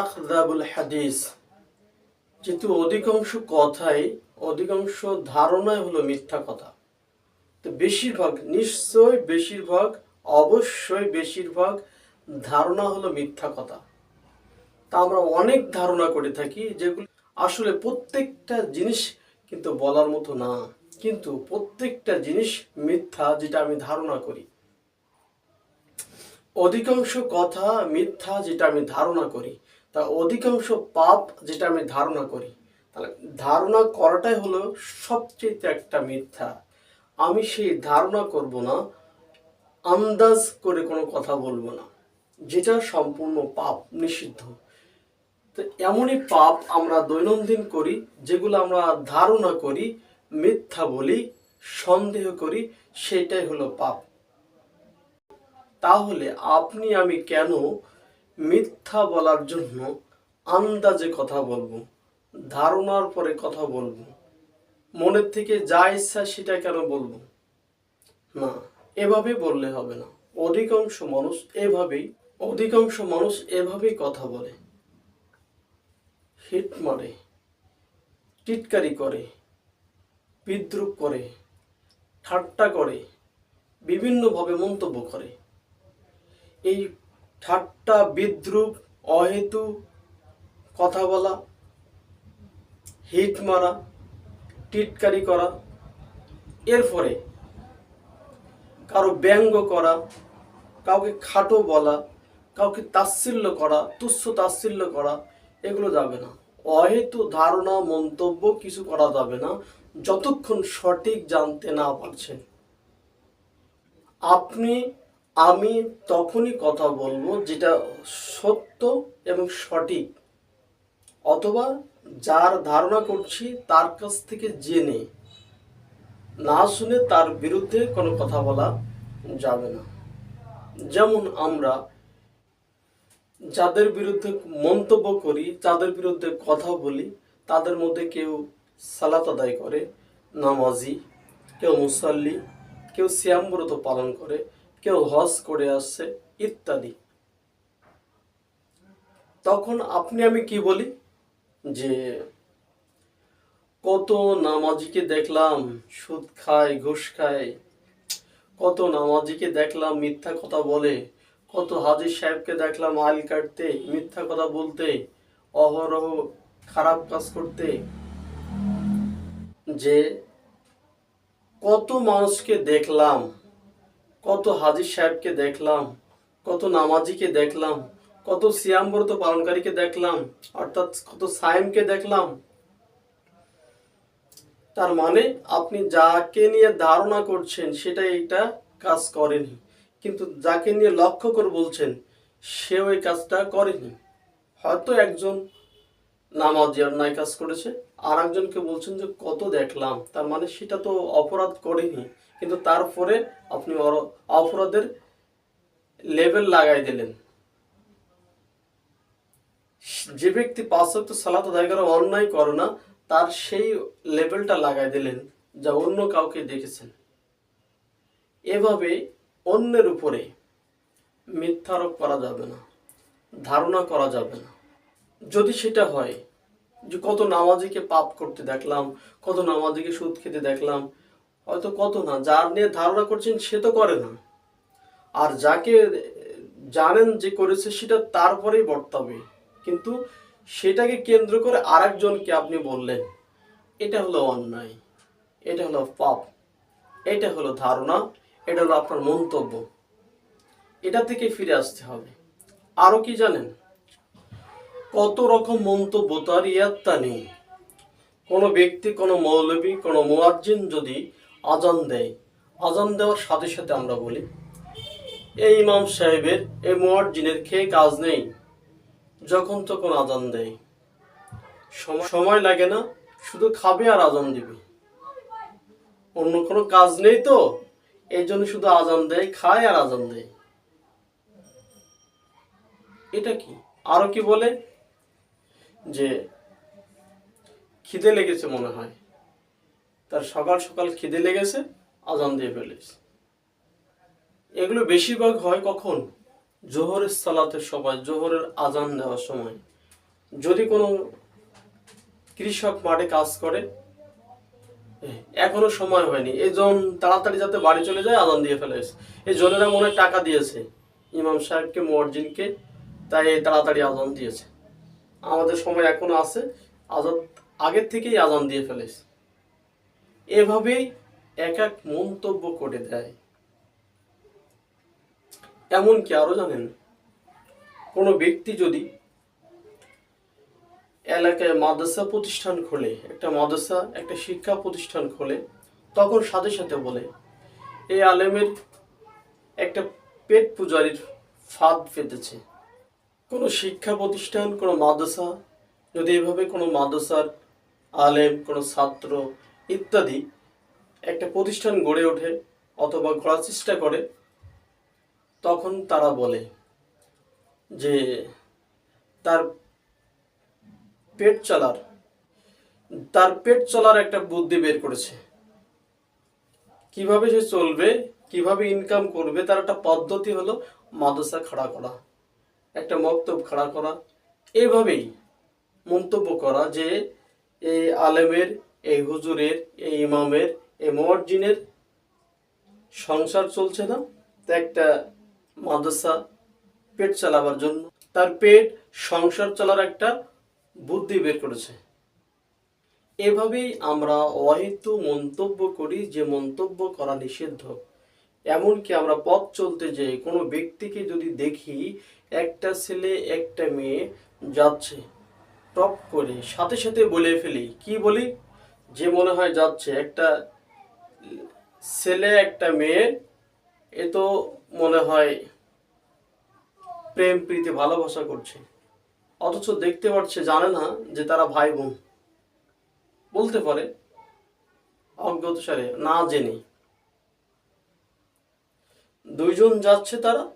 আখযাবুল হাদিস। যেহেতু অধিকাংশ কথাই, অধিকাংশ ধারণাই হলো মিথ্যা কথা। তো বেশিরভাগ, নিশ্চয় বেশিরভাগ, অবশ্যই বেশিরভাগ ধারণা হলো মিথ্যা কথা। তা আমরা অনেক ধারণা করে থাকি যেগুলো আসলে প্রত্যেকটা জিনিস কিন্তু বলার মতো না। কিন্তু প্রত্যেকটা জিনিস মিথ্যা যেটা আমি ধারণা করি। অধিকাংশ কথা মিথ্যা যেটা আমি ধারণা করি, তা অধিকাংশ পাপ যেটা আমি ধারণা করি, তাহলে ধারণা করাটাই হলো সবচেয়ে একটা মিথ্যা। আমি সেই ধারণা করব না, আন্দাজ করে কোনো কথা বলব না, যেটা সম্পূর্ণ পাপ, নিষিদ্ধ। তো এমনই পাপ আমরা দৈনন্দিন করি, যেগুলো আমরা ধারণা করি, মিথ্যা বলি, সন্দেহ করি, সেটাই হলো পাপ। তাহলে আপনি আমি কেন মিথ্যা বলার জন্য আন্দাজে কথা বলব, ধারণার পরে কথা বলব? মনের থেকে যা ইচ্ছা সেটা কেন বলব? না, এভাবে বললে হবে না। অধিকাংশ মানুষ এভাবেই, অধিকাংশ মানুষ এভাবেই কথা বলে। হিট মারে, টিটকারি করে, বিদ্রুপ করে, ঠাট্টা করে, বিভিন্নভাবে মন্তব্য করে। এই ঠাট্টা, বিদ্রুপ, অহেতু কথা বলা, হিট মারা, টিটকারি করা এরপরে কারও ব্যঙ্গ করা, কাউকে খাটো বলা, কাউকে তাচ্ছিল্য করা, তুচ্ছ তাচ্ছিল্য করা, এগুলো যাবে না। অহেতু ধারণা, মন্তব্য কিছু করা যাবে না, যতক্ষণ সঠিক জানতে না পারছেন। আপনি আমি তখনই কথা বলব যেটা সত্য এবং সঠিক। অথবা যার ধারণা করছি তার কাছ থেকে জেনে। না শুনে তার বিরুদ্ধে কোনো কথা বলা যাবে না। যেমন আমরা যাদের বিরুদ্ধে মন্তব্য করি যাদের বিরুদ্ধে কথা বলি, তাদের মধ্যে কেউ সালাত আদায় করে, নামাজি, কেউ মুসাল্লি, কেউ শ্যামব্রত পালন করে কেউ হজ করে আসছে ইত্যাদি। তখন আপনি, আমি কি বলি? যে কত নামাজিকে দেখলাম, সুদ খায়, ঘুষ খায়, কত নামাজিকে দেখলাম, মিথ্যা কথা বলে, কত হাজির সাহেবকে দেখলাম, আইল কাটতে, মিথ্যা কথা বলতে, অহরহ খারাপ কাজ করতে। যে কত মানুষকে দেখলাম কত হাজির সাহেবকে দেখলাম, কত নামাজিকে দেখলাম, কত সিয়ামব্রত পালনকারীকে দেখলাম, অর্থাৎ কত সায়েমকে দেখলাম। তার মানে আপনি যাকে নিয়ে ধারণা করছেন, সেটা এটা কাজ করেনি। কিন্তু যাকে নিয়ে লক্ষ্য করে বলছেন সে ওই কাজটা করেনি। হয়তো একজন নামাজি অন্যায় কাজ করেছে আর একজনকে বলছেন যে কত দেখলাম, তার মানে সেটা তো অপরাধ করেনি। কিন্তু তারপরে আপনি অপরাধের লেভেল লাগাই দিলেন। যে ব্যক্তি ওয়াক্ত সালাত আদায় করে অন্যায় করে না, তার সেই লেভেলটা লাগাই দিলেন যা অন্য কাউকে দেখেছেন। এভাবে অন্যের উপরে মিথ্যারোপ করা যাবে না, ধারণা করা যাবে না। যদি সেটা হয় যে কত নামাজিকে পাপ করতে দেখলাম, কত নামাজিকে সুদ খেতে দেখলাম হয়তো কত না, যার নিয়ে ধারণা করছেন সে তো করে না। আর যাকে জানেন যে করেছে, সেটা তারপরেই বর্তাবে। কিন্তু সেটাকে কেন্দ্র করে আরেকজনকে আপনি বললেন, এটা হলো অন্যায়, এটা হলো পাপ, এটা হলো ধারণা, এটা হলো আপনার মন্তব্য। এটা থেকে ফিরে আসতে হবে। আরও কি জানেন? কত রকম মন্তব্য তার ইয়াত্তা নেই। কোনো ব্যক্তি, কোনো মৌলবী, কোনো মোয়াজ্জিন যদি আজান দেয়। আজান দেওয়ার সাথে সাথে আমরা বলি, এই ইমাম সাহেবের এই মুয়াজ্জিনের খেয়ে কাজ নেই। যখন তখন আজান দেয়। সময় লাগে না, শুধু খাবে আর আজান দিবে। অন্য কোনো কাজ নেই তো, এই জন্য শুধু আজান দেয়, খায় আর আজান দেয়। এটা কি? আরও কি বলে? যে খিদে লেগেছে মনে হয়। তার সকাল সকাল খিদে লেগেছে, আজান দিয়ে ফেলেছে এগুলো বেশিরভাগ হয় কখন? জোহরের সালাতের সময়, জোহরের আজান দেওয়ার সময়। যদি কোনো কৃষক মাঠে কাজ করে, এখনও সময় হয়নি। এই জন তাড়াতাড়ি যাতে বাড়ি চলে যায়, আজান দিয়ে ফেলেছে এই জনেরা মনে টাকা দিয়েছে। ইমাম সাহেবকে মর্জিনকে তাই তাড়াতাড়ি আজান দিয়েছে। আমাদের সময় এখনও আছে। আজাদ আগের থেকেই আজান দিয়ে ফেলেছে এভাবেই এক এক মন্তব্য করে দেয়। এমনকি আরও জানেন, কোনো ব্যক্তি যদি এলাকায় মাদ্রাসা প্রতিষ্ঠান খোলে, একটা মাদ্রাসা, একটা শিক্ষা প্রতিষ্ঠান খোলে, তখন সাথে সাথে বলে, এই আলেমের একটা পেট পূজারির ফাঁদ পেতেছে কোনো শিক্ষা প্রতিষ্ঠান, কোনো মাদ্রাসা, যদি এভাবে কোনো মাদ্রাসার আলেম, কোনো ছাত্র ইত্যাদি একটা প্রতিষ্ঠান গড়ে ওঠে অথবা গড়ার চেষ্টা করে, তখন তারা বলে যে তার পেট চলার, তার পেট চলার একটা বুদ্ধি বের করেছে। কীভাবে সে চলবে, কীভাবে ইনকাম করবে, তার একটা পদ্ধতি হলো মাদ্রাসা খাড়া করা, একটা মক্তব খাড়া করা। এভাবেই মন্তব্য করা যে এই আলেমের এই হুজুরের, এই ইমামের, এই মর্জিনের সংসার চলছে না। তা একটা মাদ্রাসা পেট চালাবার জন্য তার পেট সংসার চলার একটা বুদ্ধি বের করেছে। এভাবেই আমরা অহেতু মন্তব্য করি যে মন্তব্য করা নিষিদ্ধ। এমনকি আমরা পথ চলতে যে কোনো ব্যক্তিকে যদি দেখি একটা ছেলে, একটা মেয়ে যাচ্ছে, টপ করে, সাথে সাথে বলে ফেলি, কি বলি? যে মনে হয় যাচ্ছে, একটা ছেলে, একটা মেয়ে, এ তো মনে হয় প্রেম, প্রীতি, ভালোবাসা করছে। অথচ দেখতে পাচ্ছে জানে না যে তারা ভাই বোন। বলতে পারে অজ্ঞত সারে না জেনে। দুইজন যাচ্ছে তারা,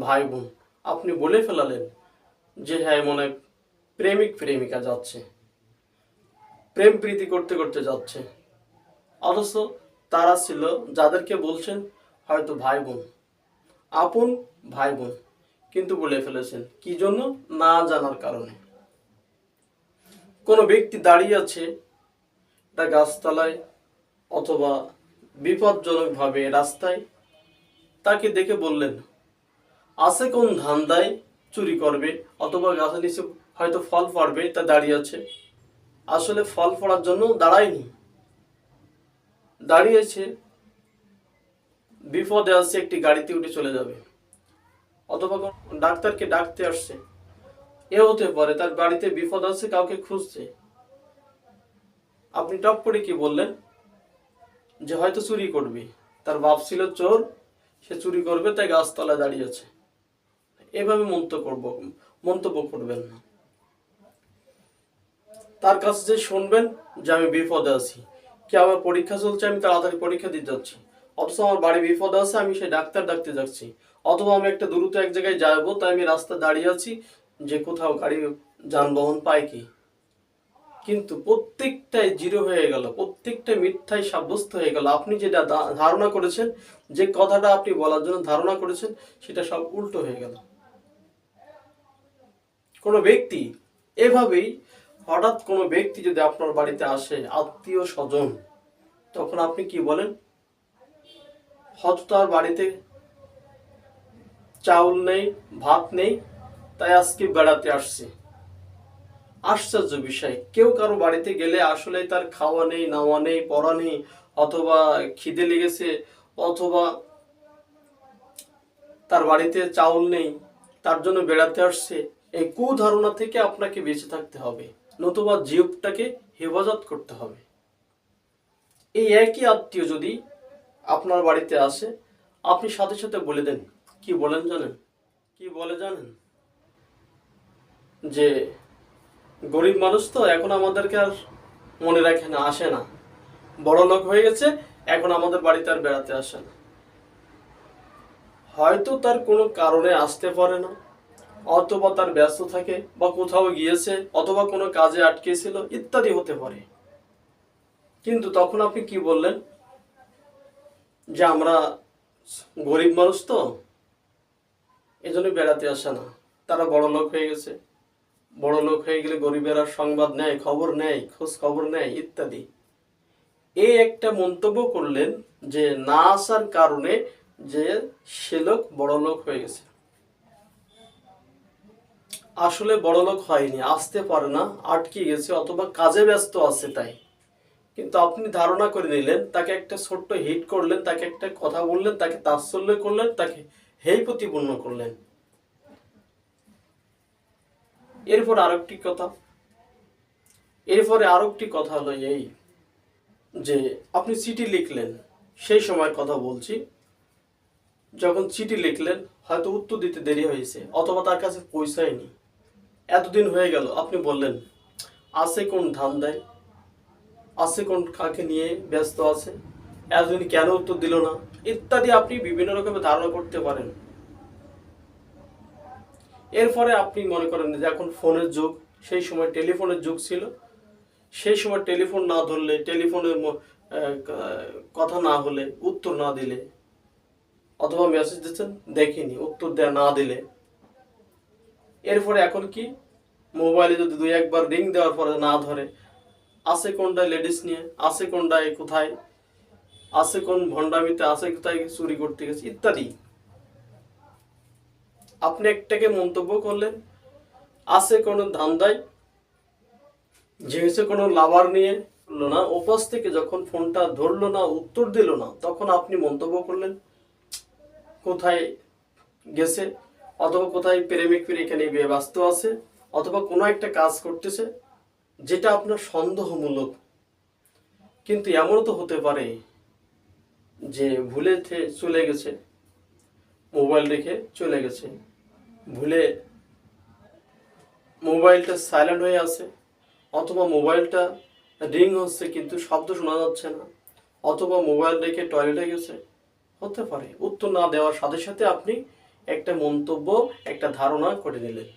ভাই বোন। আপনি বলে ফেলালেন যে হ্যাঁ মনে প্রেমিক, প্রেমিকা যাচ্ছে। প্রেম প্রীতি করতে করতে যাচ্ছে। অথচ তারা ছিল যাদেরকে বলছেন, হয়তো ভাই বোন। আপন ভাই বোন, কিন্তু বলে ফেলেছেন, কি জন্য? না জানার কারণে। কোনো ব্যক্তি দাঁড়িয়ে আছে একটা গাছতলায় অথবা বিপজ্জনকভাবে রাস্তায়, তাকে দেখে বললেন, আছে কোন ধান্দায় চুরি করবে? অথবা গাছের নিচে হয়তো ফল পড়বে, তা দাঁড়িয়ে আছে। আসলে ফল পড়ার জন্য দাঁড়ায়নি। দাঁড়িয়েছে। বিপদে আসছে একটি গাড়িতে উঠে চলে যাবে। অথবা ডাক্তারকে ডাকতে আসছে। এ হতে পারে, তার বাড়িতে বিপদ আছে, কাউকে খুঁজছে। আপনি টপ করে কি বললেন? যে হয়তো চুরি করবে। তার বাপ ছিল চোর, সে চুরি করবে, তাই গাছতলায় দাঁড়িয়ে আছে। এভাবে মন্তব্য করব মন্তব্য করবেন না। তার কাছে যে শুনবেন যে আমি বিপদে আছি। কি আমার পরীক্ষা চলছে, আমি তাড়াতাড়ি পরীক্ষা দিতে যাচ্ছি। অথচ আমার বাড়ি বিপদে আছে, আমি সেই ডাক্তার ডাকতে যাচ্ছি। অথবা আমি একটা দ্রুত এক জায়গায় যাব, তাই আমি রাস্তা দাঁড়িয়ে আছি, যে কোথাও গাড়ি যানবাহন পাই কি। কিন্তু প্রত্যেকটাই জিরো হয়ে গেল প্রত্যেকটা মিথ্যাই সাব্যস্ত হয়ে গেল। আপনি যেটা ধারণা করেছেন, যে কথাটা আপনি বলার জন্য ধারণা করেছেন, সেটা সব উল্টো হয়ে গেল। কোনো ব্যক্তি এভাবেই হঠাৎ কোনো ব্যক্তি যদি আপনার বাড়িতে আসে, আত্মীয় স্বজন, তখন আপনি কি বলেন? হয়তো তার বাড়িতে চাউল নেই, ভাত নেই, তাই আজকে বেড়াতে আসছে। আশ্চর্য বিষয়। কেউ কারও বাড়িতে গেলে আসলে তার খাওয়া নেই, নাওয়া নেই, পড়া নেই, অথবা খিদে লেগেছে, অথবা তার বাড়িতে চাউল নেই, তার জন্য বেড়াতে আসছে, এই কুধারণা থেকে আপনাকে বেঁচে থাকতে হবে। নতুবা জীবটাকে হেফাজত করতে হবে। এই একই আত্মীয় যদি আপনার বাড়িতে আসে, আপনি সাথে সাথে বলে দেন, কি বলেন জানেন? কি বলে জানেন? যে, গরিব মানুষ তো এখন আমাদেরকে আর মনে রাখে না, আসে না। বড় লোক হয়ে গেছে, এখন আমাদের বাড়িতে আর বেড়াতে আসে না। হয়তো তার কোনো কারণে আসতে পারে না। অথবা তার ব্যস্ত থাকে বা কোথাও গিয়েছে অথবা কোনো কাজে আটকে ছিল ইত্যাদি হতে পারে। কিন্তু তখন আপনি কি বললেন? যে আমরা গরিব মানুষ তো এই জন্য বেড়াতে আসে না। তারা বড় লোক হয়ে গেছে। বড় লোক হয়ে গেলে গরিবেরা সংবাদ নেয়, খবর নেয়, খোঁজ খবর নেয় ইত্যাদি। এই একটা মন্তব্য করলেন যে না আসার কারণে যে সে লোক বড় লোক হয়ে গেছে। আসলে বড় লোক হয়নি, আসতে পারে না, আটকে গেছে, অথবা কাজে ব্যস্ত আছে তাই। কিন্তু আপনি ধারণা করে নিলেন, তাকে একটা ছোট্ট হিট করলেন, তাকে একটা কথা বললেন, তাকে তাৎসল্য করলেন, তাকে হেই প্রতিপন্ন করলেন। এরপর আরেকটি কথা। এরপরে আরেকটি কথা হলো এই যে, আপনি চিঠি লিখলেন, সেই সময়ের কথা বলছি। যখন চিঠি লিখলেন, হয়তো উত্তর দিতে দেরি হয়েছে, অথবা তার কাছে পয়সায়নি এতদিন হয়ে গেল, আপনি বললেন, আছে কোন ধান দেয় আছে কোন কাকে নিয়ে ব্যস্ত আছে? এতদিন কেন উত্তর দিল না? ইত্যাদি আপনি বিভিন্ন রকমের ধারণা করতে পারেন। এরপরে আপনি মনে করেন যে এখন ফোনের যুগ, সেই সময় টেলিফোনের যুগ ছিল। সেই সময় টেলিফোন না ধরলে টেলিফোনের কথা না হলে, উত্তর না দিলে, অথবা মেসেজ দিচ্ছেন, দেখিনি, উত্তর দেয়া না দিলে এরপরে এখন কি? মোবাইলে যদি দুই একবার রিং দেওয়ার পরে না ধরে, আছে কোনটায় লেডিস নিয়ে? আছে কোনটায় কোথায়? আছে কোন ভণ্ডামিতে? আছে কোথায় চুরি করতে গেছে? ইত্যাদি। আপনি একটাকে মন্তব্য করলেন, আছে কোন ধান্দায়? যেহেতু কোনো লাভার নিয়ে করল না? ওপাশ থেকে যখন ফোনটা ধরলো না, উত্তর দিল না, তখন আপনি মন্তব্য করলেন, কোথায় গেছে? অথবা কোথায় প্রেমিক প্রেমিকা নিয়ে ব্যস্ত আছে, অথবা কোনো একটা কাজ করতেছে, যেটা আপনার সন্দেহমূলক। কিন্তু এমনও তো হতে পারে যে ভুলে চলে গেছে, মোবাইল রেখে চলে গেছে, ভুলে মোবাইলটা সাইলেন্ট হয়ে আছে, অথবা মোবাইলটা রিং হচ্ছে কিন্তু শব্দ শোনা যাচ্ছে না, অথবা মোবাইল রেখে টয়লেটে গেছে, হতে পারে। উত্তর না দেওয়ার সাথে সাথে আপনি একটা মন্তব্য, একটা ধারণা করে নিলেন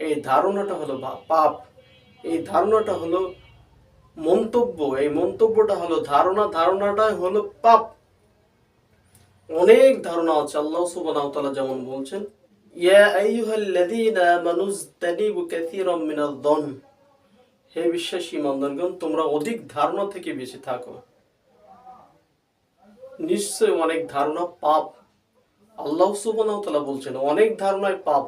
এই ধারণাটা হলো পাপ। এই ধারণাটা হলো মন্তব্য। এই মন্তব্যটা হলো ধারণা। ধারণাটা হলো পাপ। অনেক ধারণা আছে। আল্লাহ সুবহানাহু যেমন বলছেন হে বিশ্বাসী তোমরা অধিক ধারণা থেকে বেঁচে থাকো। নিশ্চয় অনেক ধারণা পাপ। আল্লাহ তাআলা বলছেন, অনেক ধারণায় পাপ।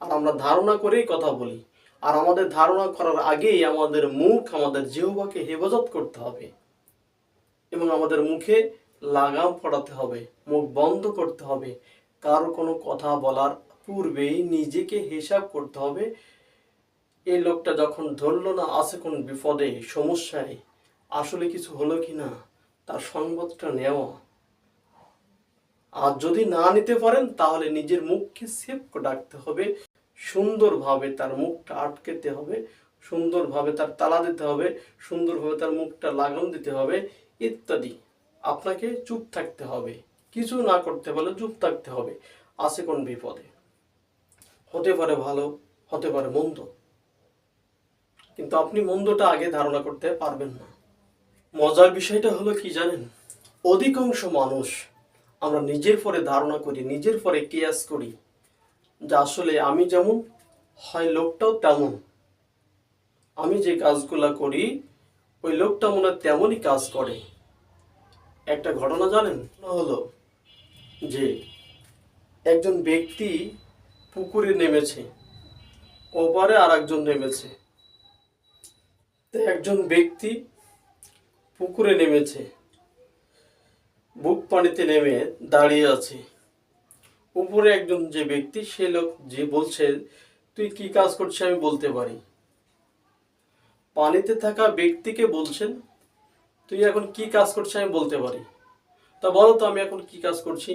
আর আমরা ধারণা করেই কথা বলি। আর আমাদের ধারণা করার আগেই আমাদের মুখ, আমাদের জিহ্বাকে হেফাজত করতে হবে। এবং আমাদের মুখে লাগাম পড়াতে হবে, মুখ বন্ধ করতে হবে। কারও কোনো কথা বলার পূর্বেই নিজেকে হিসাব করতে হবে। এই লোকটা যখন ধরলো না, আছে কোন বিপদে, সমস্যায়, আসলে কিছু হলো কি না তার সংবাদটা নেওয়া। আর যদি না নিতে পারেন, তাহলে নিজের মুখকে করে রাখতে হবে। সুন্দরভাবে তার মুখটা আটকেতে হবে, সুন্দরভাবে তার তালা দিতে হবে, সুন্দরভাবে তার মুখটা লাগাম দিতে হবে, ইত্যাদি। আপনাকে চুপ থাকতে হবে। কিছু না করতে পারলে চুপ থাকতে হবে। আছে কোন বিপদে? হতে পারে ভালো, হতে পারে মন্দ। কিন্তু আপনি মন্দটা আগে ধারণা করতে পারবেন না। মজার বিষয়টা হলো কি জানেন? অধিকাংশ মানুষ আমরা নিজের পরে ধারণা করি, নিজের পরে কেয়াস করি যে আসলে আমি যেমন, হয় লোকটাও তেমন। আমি যে কাজগুলা করি, ওই লোকটা মনে হয় তেমনই কাজ করে। একটা ঘটনা জানেন? হলো যে একজন ব্যক্তি পুকুরে নেমেছে, ওপারে আর একজন নেমেছে একজন ব্যক্তি পুকুরে নেমেছে। বুক পানিতে নেমে দাঁড়িয়ে আছে। উপরে একজন যে ব্যক্তি, সে লোক যে বলছে, তুই কি কাজ করছিস আমি বলতে পারি। পানিতে থাকা ব্যক্তিকে বলছেন, তুই এখন কি কাজ করছিস আমি বলতে পারি। তা বলো তো আমি এখন কি কাজ করছি?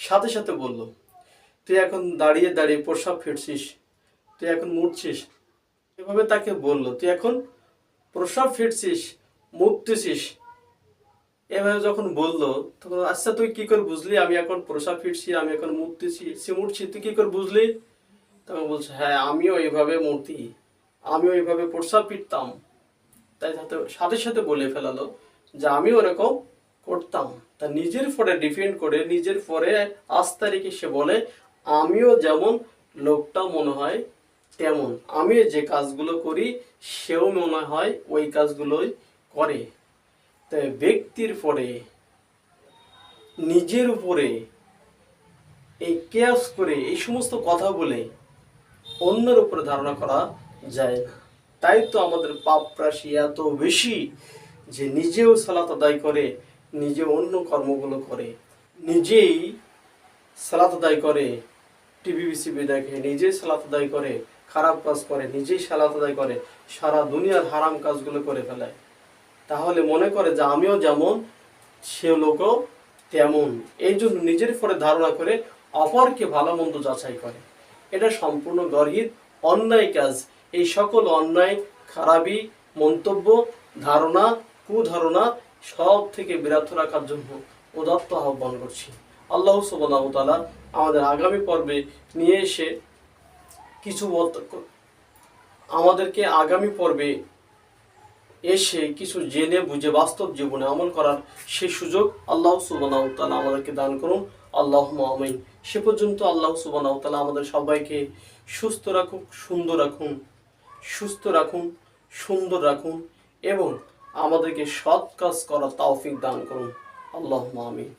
সাথে সাথে বলল, তুই এখন দাঁড়িয়ে দাঁড়িয়ে প্রসাব ফিরছিস তুই এখন মুড়ছিস এভাবে তাকে বলল, তুই এখন প্রসাব ফিরছিস মুততেছিস এভাবে যখন বলল, তখন আচ্ছা তুই কি করে বুঝলি? আমি এখন প্রসাব ফিরছি, আমি এখন সে মুড়ছি তুই কি করে বুঝলি? তখন বলছে হ্যাঁ আমিও এইভাবে মূর্তি, আমিও এইভাবে প্রসাব ফিরতাম। তাই সাথে সাথে সাথে বলে ফেলালো যে, আমি ওরকম করতাম। তা নিজের পরে ডিপেন্ড করে, নিজের পরে আস্থা রেখে সে বলে, আমিও যেমন লোকটা মনে হয় তেমন। আমি যে কাজগুলো করি, সেও মনে হয় ওই কাজগুলোই করে। তাই ব্যক্তির পরে, নিজের উপরে এই কেয়াস করে এই সমস্ত কথা বলে অন্যের উপরে ধারণা করা যায় না। তাই তো আমাদের পাপ রাশি এত বেশি যে নিজেও সালাত আদায় করে, নিজে অন্য কর্মগুলো করে, নিজেই সালাত আদায় করে টিভি বিসিবি দেখে, নিজেই সালাত আদায় করে, খারাপ কাজ করে, নিজেই সালাত আদায় করে, সারা দুনিয়ার হারাম কাজগুলো করে ফেলায়। তাহলে মনে করে যে আমিও যেমন, সে লোকও তেমন। এই জন্য নিজের পরে ধারণা করে অপরকে ভালো মন্দ যাচাই করে। এটা সম্পূর্ণ গর্হিত, অন্যায় কাজ। এই সকল অন্যায় খারাপি মন্তব্য, ধারণা, কুধারণা সব থেকে বিরত রাখার জন্য উদাত্ত আহ্বান করছি। আল্লাহ ওয়া আমাদের আগামী পর্বে নিয়ে এসে কিছু আমাদেরকে আগামী পর্বে এসে কিছু জেনে বুঝে বাস্তব জীবনে আমল করার সেই সুযোগ আল্লাহ ওয়া আমাদেরকে দান করুন। আল্লাহ আমিন। সে পর্যন্ত আল্লাহ ওয়া আমাদের সবাইকে সুস্থ রাখুন সুন্দর রাখুন, সুস্থ রাখুন, সুন্দর রাখুন এবং আমাদেরকে সৎ কাজ করার তৌফিক দান করুন। আল্লাহ আমিন।